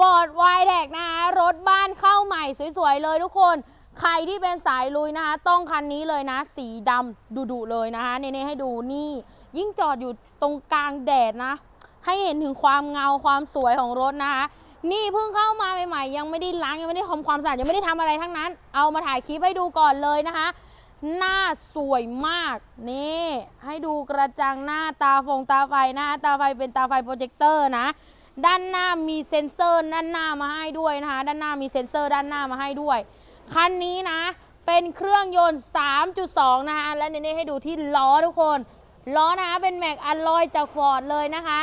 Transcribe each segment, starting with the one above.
Ford w i t e c นะคะรถบ้านเข้าใหม่สวยๆเลยทุกคน ใครที่เป็นสายลุยนะคะต้องคันนี้เลยนะ สีดำดุๆเลยนะคะเน่ๆให้ดูนี่ ยิ่งจอดอยู่ตรงกลางแดดนะ ให้เห็นถึงความเงาความสวยของรถนะคะนี่เพิ่งเข้ามาใหม่ๆ ยังไม่ได้ล้างยังไม่ได้ทำความสะอาดยังไม่ได้ทำอะไรทั้งนั้น เอามาถ่ายคลิปให้ดูก่อนเลยนะคะ หน้าสวยมากนี่ให้ดูกระจังหน้าตาฟงตาไฟนะคะตาไฟเป็นตาไฟโปรเจคเตอร์นะ ด้านหน้ามีเซ็นเซอร์ด้านหน้ามาให้ด้วยนะคะ ด้านหน้ามีเซ็นเซอร์ด้านหน้ามาให้ด้วย คันนี้นะ เป็นเครื่องยนต์ 3.2 นะคะ และเน้นให้ดูที่ล้อทุกคน ล้อนะคะเป็นแม็กอัลลอยจากฟอร์ดเลยนะคะ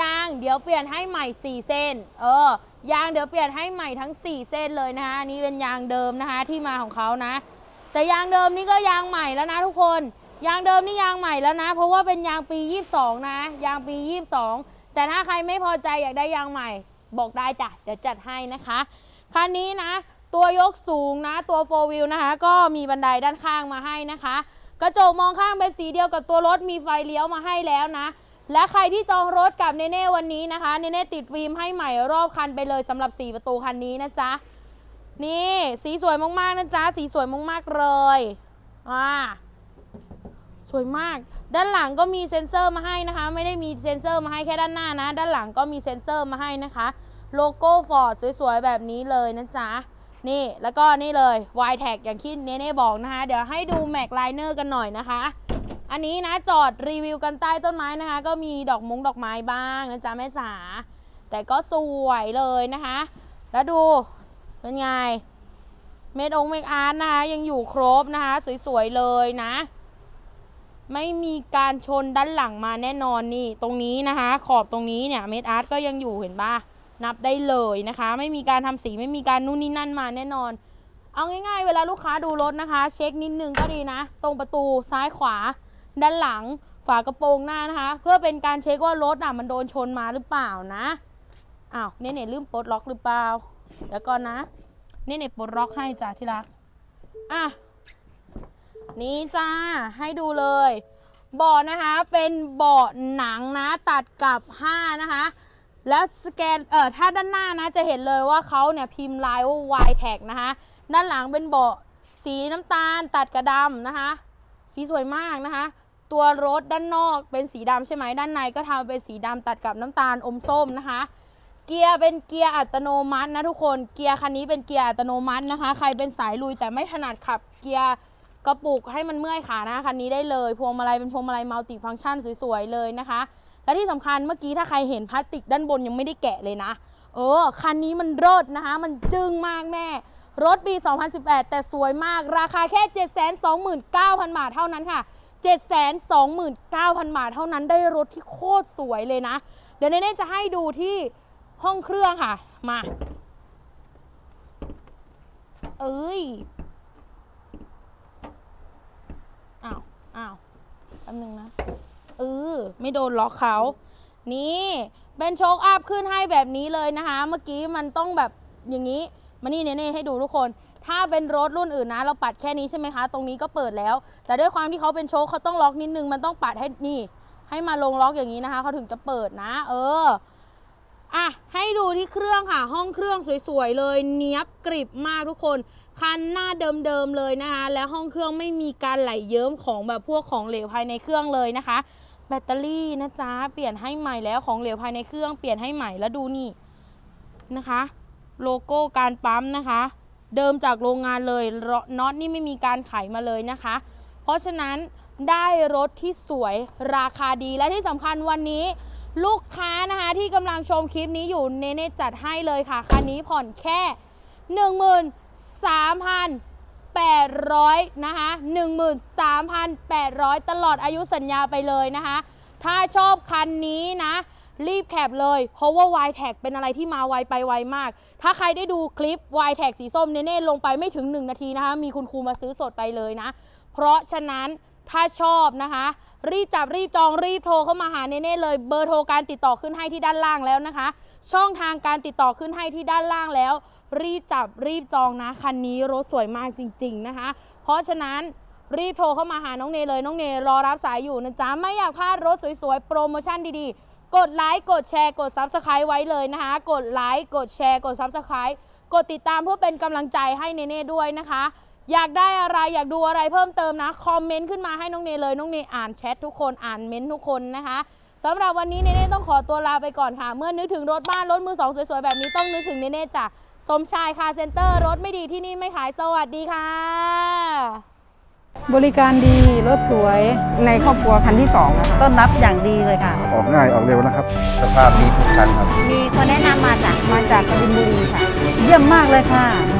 ยางเดี๋ยวเปลี่ยนให้ใหม่ 4 เส้น เออ ยางเดี๋ยวเปลี่ยนให้ใหม่ทั้ง 4 เส้นเลยนะคะนนี้เป็นยางเดิมนะคะที่มาของเขานะ แต่ยางเดิมนี่ก็ยางใหม่แล้วนะทุกคน ยางเดิมนี่ยางใหม่แล้วนะ เพราะว่าเป็นยางปี 22 นะ ยางปี 22 แต่ถ้าใครไม่พอใจอยากได้ยางใหม่ บอกได้จ้ะเดี๋ยวจัดให้นะคะคันนี้นะ ตัวยกสูงนะตัวโฟวิลนะคะ ก็มีบันไดด้านข้างมาให้นะคะ กระจกมองข้างเป็นสีเดียวกับตัวรถมีไฟเลี้ยวมาให้แล้วนะ และใครที่จองรถกับเนเน่วันนี้นะคะเนเน่ติดฟิล์มให้ใหม่รอบคันไปเลยสำหรับ 4 ประตูคันนี้นะจ๊ะนี่สีสวยมากๆนะจ๊ะสีสวยมากๆเลยอ่าสวยมาก ด้านหลังก็มีเซ็นเซอร์มาให้นะคะ ไม่ได้มีเซ็นเซอร์มาให้แค่ด้านหน้านะ ด้านหลังก็มีเซ็นเซอร์มาให้นะคะ โลโก้ฟอร์ดสวยๆ แบบนี้เลยนะจ๊ะ นี่แล้วก็นี่เลย y t a g อย่างที่เนเน่บอกนะคะ เดี๋ยวให้ดูแม็กไลเนอร์กันหน่อยนะคะ อันนี้นะจอดรีวิวกันใต้ต้นไม้นะคะ ก็มีดอกมงดอกไม้บ้างนะจ๊ะแม่จ๋าแต่ก็สวยเลยนะคะ แล้วดูเป็นไงเมดองเมดอาร์ตนะคะ ยังอยู่ครบนะคะ สวยๆเลยนะ ไม่มีการชนด้านหลังมาแน่นอนนี่ ตรงนี้นะคะ ขอบตรงนี้เนี่ยเมดอาร์ตก็ยังอยู่เห็นปะนับได้เลยนะคะ ไม่มีการทำสีไม่มีการนู่นนี่นั่นมาแน่นอน เอาง่ายๆ เวลาลูกค้าดูรถนะคะ เช็คนิดนึงก็ดีนะ ตรงประตูซ้ายขวา ด้านหลัง ฝากระโปรงหน้านะคะ เพื่อเป็นการเช็คว่ารถอะมันโดนชนมาหรือเปล่านะอ้าวเน่เน่ลืมปลดล็อกหรือเปล่าเดี๋ยวก่อนนะเน่เน็ตปลดล็อกให้จ้ะที่รักอะ นี่จ้าให้ดูเลยเบาะนะคะเป็นเบาะหนังนะตัดกับ5นะคะ แล้วสแกนเอ่อถ้าด้านหน้านะจะเห็นเลยว่าเขาเนี่ยพิมพ์ลายว่า y t a g นะคะด้านหลังเป็นเบาะสีน้ำตาลตัดกระดำนะคะ สีสวยมากนะคะ ตัวรถด้านนอกเป็นสีดำใช่ไหมด้านในก็ทำเป็นสีดำตัดกับน้ำตาลอมส้มนะคะเกียร์เป็นเกียร์อัตโนมัตินะทุกคนเกียร์คันนี้เป็นเกียร์อัตโนมัตินะคะ ใครเป็นสายลุยแต่ไม่ถนัดขับเกียร์ กระปุกให้มันเมื่อยขานะคันนี้ได้เลยพวงมาลัยเป็นพวงมาลัยมัลติฟังก์ชันสวยๆเลยนะคะ และที่สำคัญเมื่อกี้ถ้าใครเห็นพลาสติกด้านบนยังไม่ได้แกะเลยนะ เออคันนี้มันเลิศนะคะ มันจึงมากแม่ รถปี 2018 แต่สวยมากราคาแค่ 729,000 บาทเท่านั้นค่ะ729,000 บาทเท่านั้นได้รถที่โคตรสวยเลยนะ เดี๋ยวเน่จะให้ดูที่ห้องเครื่องค่ะ มา เอ้ย อ้าวอ้าวแป๊บนึงนะเออไม่โดนล็อกเขา นี่เป็นโชคอัพขึ้นให้แบบนี้เลยนะคะ เมื่อกี้มันต้องแบบอย่างนี้ มานี่เน่ๆให้ดูทุกคน ถ้าเป็นรถรุ่นอื่นนะ เราปัดแค่นี้ใช่ไหมคะ ตรงนี้ก็เปิดแล้ว แต่ด้วยความที่เขาเป็นโชคเขาต้องล็อกนิดนึง มันต้องปัดให้นี่ ให้มาลงล็อกอย่างนี้นะคะ เขาถึงจะเปิดนะ เออ อะให้ดูที่เครื่องค่ะ ห้องเครื่องสวยๆเลย เนี้ยบกริบมากทุกคน คันหน้าเดิมๆเลยนะคะ และห้องเครื่องไม่มีการไหลเยิ้มของแบบพวกของเหลวภายในเครื่องเลยนะคะ แบตเตอรี่นะจ๊ะเปลี่ยนให้ใหม่แล้วของเหลวภายในเครื่องเปลี่ยนให้ใหม่แล้วดูนี่นะคะ โลโก้การปั๊มนะคะ เดิมจากโรงงานเลยน็อตนี่ไม่มีการไขมาเลยนะคะ เพราะฉะนั้นได้รถที่สวยราคาดีและที่สำคัญวันนี้ ลูกค้านะคะที่กำลังชมคลิปนี้อยู่เนเน่จัดให้เลยค่ะ คันนี้ผ่อนแค่ 13,800นะคะ13,800 ตลอดอายุสัญญาไปเลยนะคะ ถ้าชอบคันนี้นะ รีบแคปเลย เพราะว่า y t a g เป็นอะไรที่มาไวไปไวมาก ถ้าใครได้ดูคลิป y t a g สีส้มเนเน่ลงไปไม่ถึง 1 นาทีนะคะ มีคุณครูมาซื้อสดไปเลยนะ เพราะฉะนั้น ถ้าชอบนะคะ รีบจับรีบจองรีบโทรเข้ามาหาเนเน่เลยเบอร์โทรการติดต่อขึ้นให้ที่ด้านล่างแล้วนะคะ ช่องทางการติดต่อขึ้นให้ที่ด้านล่างแล้ว รีบจับรีบจองนะคันนี้รถสวยมากจริง ๆนะคะ เพราะฉะนั้นรีบโทรเข้ามาหาน้องเนเลยน้องเนรอรับสายอยู่นะจ๊ะไม่อยากพลาดรถสวยๆ โปรโมชั่นดีๆ กดไลค์กดแชร์กด Subscribe ไว้เลยนะคะ กดไลค์กดแชร์กด Subscribe กดติดตามเพื่อเป็นกำลังใจให้เนเน่ด้วยนะคะ อยากได้อะไรอยากดูอะไรเพิ่มเติมนะคอมเมนต์ขึ้นมาให้น้องเนเลยน้องเนอ่านแชททุกคนอ่านเม้นต์ทุกคนนะคะสำหรับวันนี้เนเน่ต้องขอตัวลาไปก่อนค่ะ เมื่อนึกถึงรถบ้านรถมือสองสวยๆแบบนี้ต้องนึกถึงเนเน่จ้ะสมชายคาร์เซ็นเตอร์รถไม่ดีที่นี่ไม่ขายสวัสดีค่ะ บริการดีรถสวยในครอบครัวคันที่สองนะคะต้อนรับอย่างดีเลยค่ะ ออกง่ายออกเร็วนะครับ สภาพดีทุกคันครับ มีคนแนะนำมาจากมาจากกบินบุรีค่ะ เยี่ยมมากเลยค่ะผม